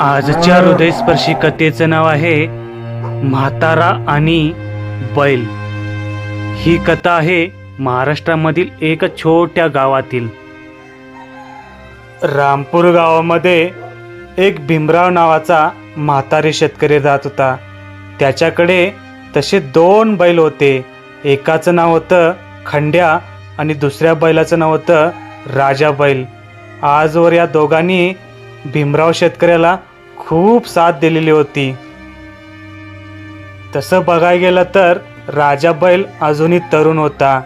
आजच्या हृदयस्पर्शी कथेचं नाव आहे म्हातारा आणि बैल. ही कथा आहे महाराष्ट्रामधील एका छोट्या गावातील. रामपूर गावामध्ये एक भीमराव नावाचा म्हातारे शेतकरी राहत होता. त्याच्याकडे तसे दोन बैल होते. एकाचं नाव होतं खंड्या आणि दुसऱ्या बैलाचं नाव होतं राजा बैल आजवर या दोघांनी भीमराव शेतकऱ्याला खूप साथ दिलेली होती. तसं बघायला गेलं तर राजा बैल अजूनही तरुण होता.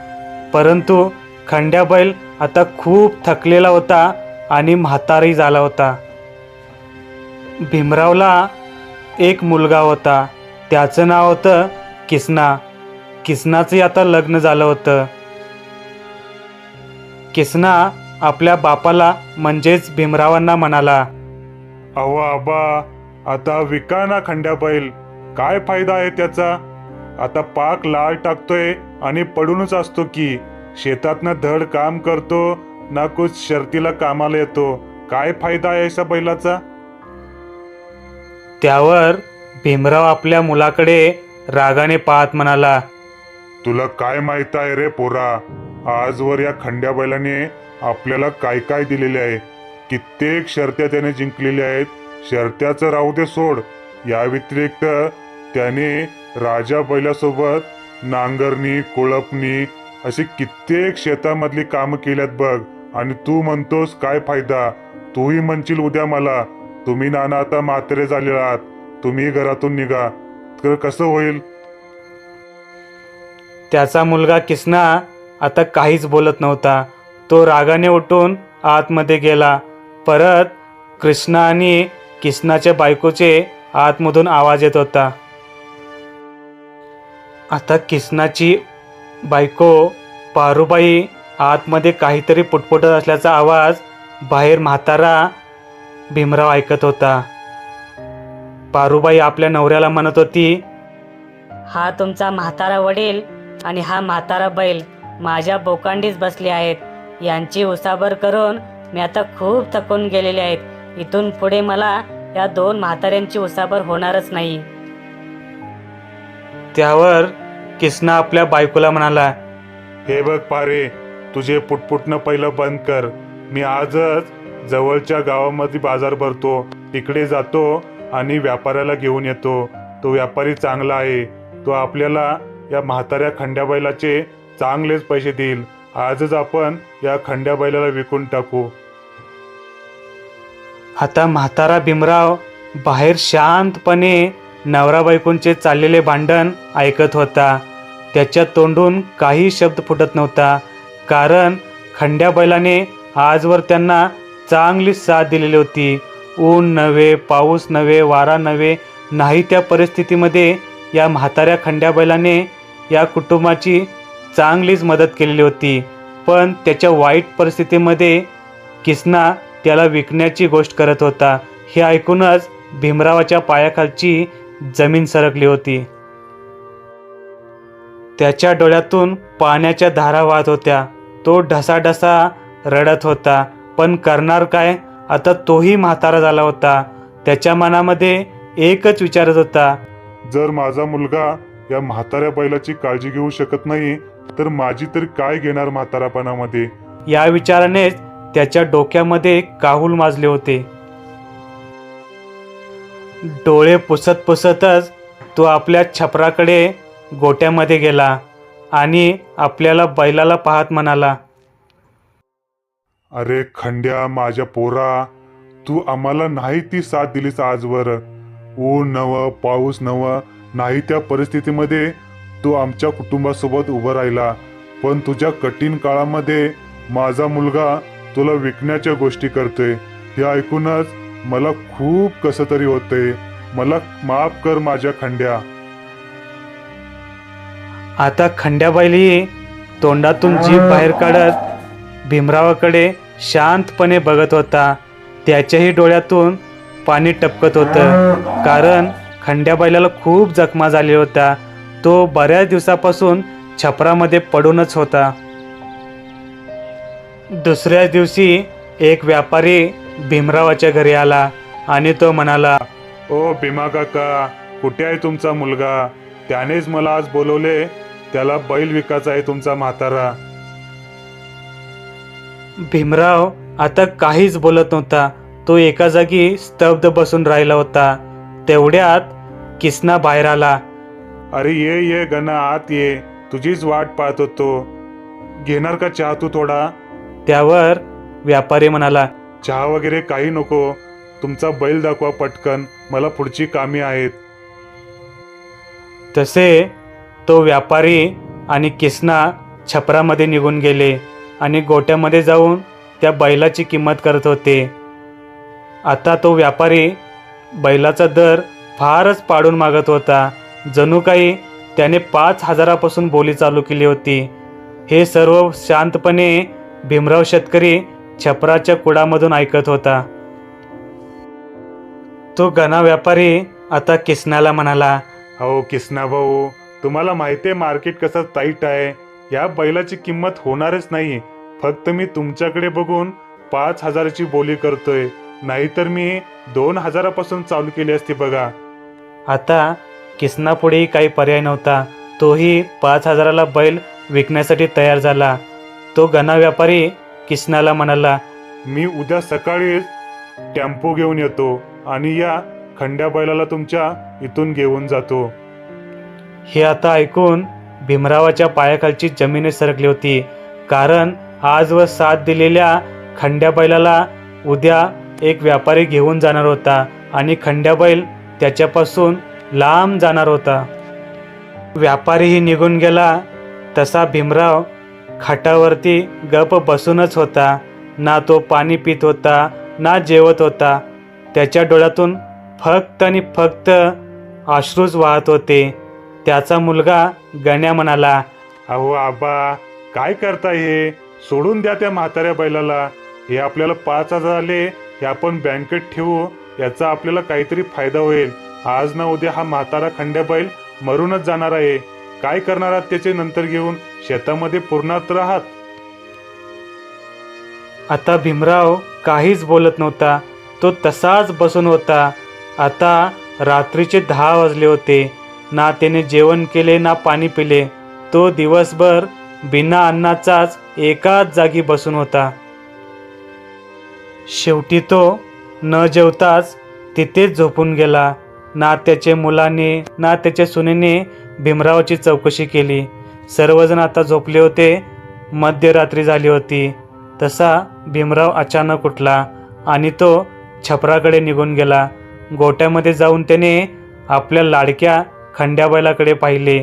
परंतु खंड्या बैल आता खूप थकलेला होता आणि म्हातारही झाला होता. भीमरावला एक मुलगा होता. त्याचं नाव होतं किसना. किसनाचंही आता लग्न झालं होतं. किसना आपल्या बापाला म्हणजेच भीमरावांना म्हणाला अहो आबा आता विका ना खंड्या बैल. काय फायदा आहे त्याचा? आता पाक लाल टाकतोय आणि पडूनच असतो की. शेतातनं धड काम करतो ना कुछ शर्तीला कामाला येतो. काय फायदा आहे अशा बैलाचा? त्यावर भीमराव आपल्या मुलाकडे रागाने पाहत म्हणाला तुला काय माहीत आहे रे पोरा? आजवर या खंड्या बैलाने आपल्याला काय काय दिलेले आहे? कित्येक शर्त्या त्याने जिंकलेल्या आहेत. शर्त्याचं राहू दे सोड. या व्यतिरिक्त त्याने राजा बैलासोबत नांगरणी कोळपणी अशी कित्येक शेतामधली कामं केल्यात बघ. आणि तू म्हणतोस काय फायदा? तूही म्हणशील उद्या मला. तुम्ही नाना आता म्हातारे झालेला आहात. तुम्ही घरातून निघा. तर कसं होईल? त्याचा मुलगा किसना आता काहीच बोलत नव्हता. तो रागाने उठून आतमध्ये गेला. परत कृष्णा आणि किसनाच्या बायकोचे आतमधून आवाज येत होता. आता किसनाची बायको पारुबाई आतमध्ये काहीतरी पुटपुटत असल्याचा आवाज बाहेर म्हातारा भीमराव ऐकत होता. पारुबाई आपल्या नवऱ्याला म्हणत होती हा तुमचा म्हातारा वडील आणि हा म्हातारा बैल माझ्या बोकांडीच बसले आहेत. यांची उसाबर करून मी आता खूप थकून गेलेले आहेत. इथून पुढे मला या दोन म्हाताऱ्यांची उसाबर होणारच नाही. त्यावर किसना आपल्या बायकोला म्हणाला हे बघ पारे तुझे पुटपुटणं पहिलं बंद कर. मी आजच जवळच्या गावामध्ये बाजार भरतो. तिकडे जातो आणि व्यापाऱ्याला घेऊन येतो. तो व्यापारी चांगला आहे. तो आपल्याला या म्हाताऱ्या खंड्या बैलाचे चांगलेच पैसे देईल. आजच आपण या खंड्या बैलाला विकून टाकू. आता म्हातारा भीमराव बाहेर शांतपणे नवरा बायकोंचे चाललेले भांडण ऐकत होता. त्याच्या तोंडून काही शब्द फुटत नव्हता. कारण खंड्या बैलाने आजवर त्यांना चांगली साथ दिलेली होती. ऊन नव्हे पाऊस नव्हे वारा नव्हे नाही त्या परिस्थितीमध्ये या म्हाताऱ्या खंड्या बैलाने या कुटुंबाची चांगलीच मदत केलेली होती. पण त्याच्या वाईट परिस्थितीमध्ये किसना त्याला विकण्याची गोष्ट करत होता. हे ऐकूनच भीमरावाच्या पायाखालची जमीन सरकली होती. त्याच्या डोळ्यातून पाण्याच्या धारा वाहत होत्या. तो ढसाढसा रडत होता. पण करणार काय? आता तोही म्हातारा झाला होता. त्याच्या मनामध्ये एकच विचारत होता. जर माझा मुलगा या म्हाताऱ्या बैलाची काळजी घेऊ शकत नाही तर माझी तरी काय घेणार म्हातारापणामध्ये? या विचारानेच त्याच्या डोक्यामध्ये काहूल माजले होते. डोळे पुसत पुसतच तो आपल्या छपराकडे गोट्यामध्ये गेला आणि आपल्याला बैलाला पाहत म्हणाला अरे खंड्या माझ्या पोरा तू आम्हाला नाही ती साथ दिलीस आजवर. ऊन नव पाऊस नव नाही त्या परिस्थितीमध्ये तू आमच्या कुटुंबासोबत उभं राहिला. पण तुझ्या कठीण काळामध्ये माझा मुलगा तुला विकण्याच्या गोष्टी करतोय. हे ऐकूनच मला खूप कसं तरी होते मला माफ कर माझ्या खंड्या. आता खंड्याबाईली तोंडातून जीभ बाहेर काढत भीमरावाकडे शांतपणे बघत होता. त्याच्याही डोळ्यातून पाणी टपकत होतं. कारण खंड्याबाईला खूप जखमा झाल्या होत्या. तो बऱ्याच दिवसापासून छपरामध्ये पडूनच होता. दुसऱ्या दिवशी एक व्यापारी भीमरावाच्या घरी आला आणि तो म्हणाला ओ भीमा काका कुठे आहे तुमचा मुलगा? त्यानेच मला आज बोलवले त्याला बैल विकायचा आहे तुमचा म्हातारा. भीमराव आता काहीच बोलत नव्हता. तो एका जागी स्तब्ध बसून राहिला होता. तेवढ्यात किसना बाहेर आला. अरे ये ये गणा आत ये. तुझीच वाट पाहत होतो. घेणार का चहा तू थोडा? त्यावर व्यापारी म्हणाला चहा वगैरे काही नको. तुमचा बैल दाखवा पटकन. मला पुढची कामे आहेत. तसे तो व्यापारी आणि किसना छपरामध्ये निघून गेले आणि गोट्यामध्ये जाऊन त्या बैलाची किंमत करत होते. आता तो व्यापारी बैलाचा दर फारच पाडून मागत होता. जणू काही त्याने पाच हजारापासून बोली चालू केली होती. हे सर्व शांतपणे भीमराव शेतकरी छपराच्या कुडामधून ऐकत होता. तो गणा व्यापारी आता किसनाला म्हणाला अहो किसना भाऊ तुम्हाला माहिती आहे मार्केट कसं टाईट आहे? या बैलाची किंमत होणारच नाही. फक्त मी तुमच्याकडे बघून पाच हजाराची बोली करतोय. नाहीतर मी दोन हजारापासून चालू केली असती बघा. आता किसनापुढेही काही पर्याय नव्हता. तोही पाच हजाराला बैल विकण्यासाठी तयार झाला. तो गणा व्यापारी किसनाला म्हणाला मी उद्या सकाळीच टेम्पो घेऊन येतो आणि या खंड्या बैलाला तुमच्या इथून घेऊन जातो. हे आता ऐकून भीमरावाच्या पायाखालची जमीन सरकली होती. कारण आज व साथ दिलेल्या खंड्या बैलाला उद्या एक व्यापारी घेऊन जाणार होता आणि खंड्या बैल त्याच्यापासून लांब जाणार होता. व्यापारीही निघून गेला. तसा भीमराव खाटावरती गप बसूनच होता. ना तो पाणी पित होता ना जेवत होता. त्याच्या डोळ्यातून फक्त आणि फक्त अश्रूच वाहत होते. त्याचा मुलगा गण्या म्हणाला अहो आबा काय करता हे? सोडून द्या त्या म्हाताऱ्या बैलाला. हे आपल्याला पाच हजार आले हे आपण बँकेत ठेवू. याचा आपल्याला काहीतरी फायदा होईल. आज ना उद्या हा म्हातारा खंड्याबैल मरूनच जाणार आहे. काय करणार आहात त्याचे नंतर घेऊन? शेतामध्ये पूर्णात राहात? आता भीमराव काहीच बोलत नव्हता. तो तसाच बसून होता. आता रात्रीचे दहा वाजले होते. ना त्याने जेवण केले ना पाणी पिले. तो दिवसभर बिना अन्नाचाच एकाच जागी बसून होता. शेवटी तो न जेवताच तिथेच झोपून गेला. ना त्याचे मुलाने ना त्याच्या सुनेने भीमरावाची चौकशी केली. सर्वजण आता झोपले होते मध्यरात्री झाली होती. तसा भीमराव अचानक उठला आणि तो छपराकडे निघून गेला. गोट्यामध्ये जाऊन त्याने आपल्या लाडक्या खंड्याबैलाकडे पाहिले.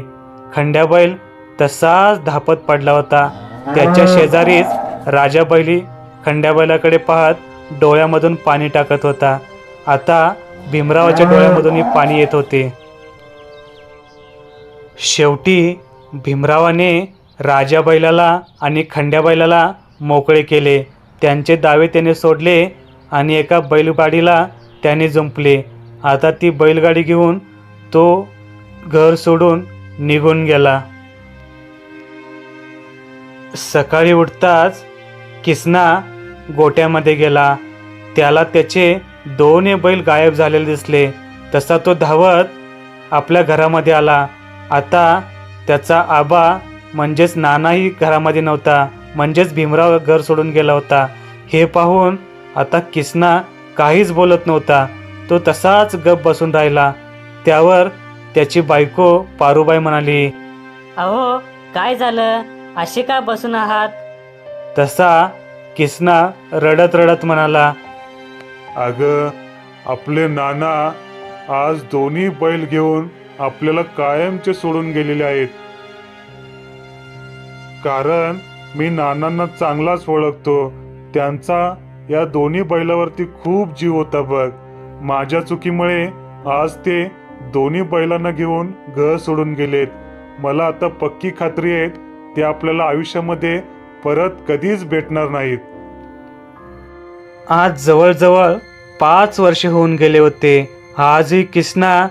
खंड्याबैल तसाच धापत पडला होता. त्याच्या शेजारीच राजाबैली खंड्याबैलाकडे पाहत डोळ्यामधून पाणी टाकत होता. आता भीमरावाच्या डोळ्यामधूनही पाणी येत होते. शेवटी भीमरावाने राजा बैलाला आणि खंड्या बैलाला मोकळे केले. त्यांचे दावे त्याने सोडले आणि एका बैलगाडीला त्याने जुंपले. आता ती बैलगाडी घेऊन तो घर सोडून निघून गेला. सकाळी उठताच किसना गोट्यामध्ये गेला. त्याला त्याचे दोन्ही बैल गायब झालेले दिसले. तसा तो धावत आपल्या घरामध्ये आला. आता त्याचा आबा म्हणजेच नानाही घरामध्ये नव्हता म्हणजेच भीमराव घर सोडून गेला होता. हे पाहून आता किसना काहीच बोलत नव्हता. तो तसाच गप बसून राहिला. त्यावर त्याची बायको पारुबाई म्हणाली अहो काय झालं? असे का बसून आहात? तसा किसना रडत रडत म्हणाला अग आपले नाना आज दोन्ही बैल घेऊन आपल्याला कायमचे सोडून गेलेले आहेत. कारण मी नानांना चांगलाच ओळखतो. त्यांचा या दोन्ही बैलावरती खूप जीव होता बघ. माझ्या चुकीमुळे आज ते दोन्ही बैलांना घेऊन घर सोडून गेलेत. मला आता पक्की खात्री आहे ते आपल्याला आयुष्यामध्ये परत कधीच भेटणार नाहीत. आज जवळजवळ पाच वर्षे होऊन गेले होते. आजही किसना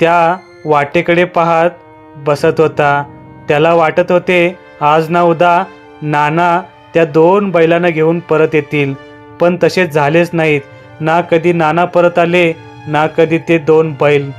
त्या वाटेकडे पाहत बसत होता. त्याला वाटत होते आज ना उदा नाना त्या दोन बैलांना घेऊन परत येतील. पण तसे झालेच नाहीत. ना कधी नाना परत आले ना कधी ते दोन बैल.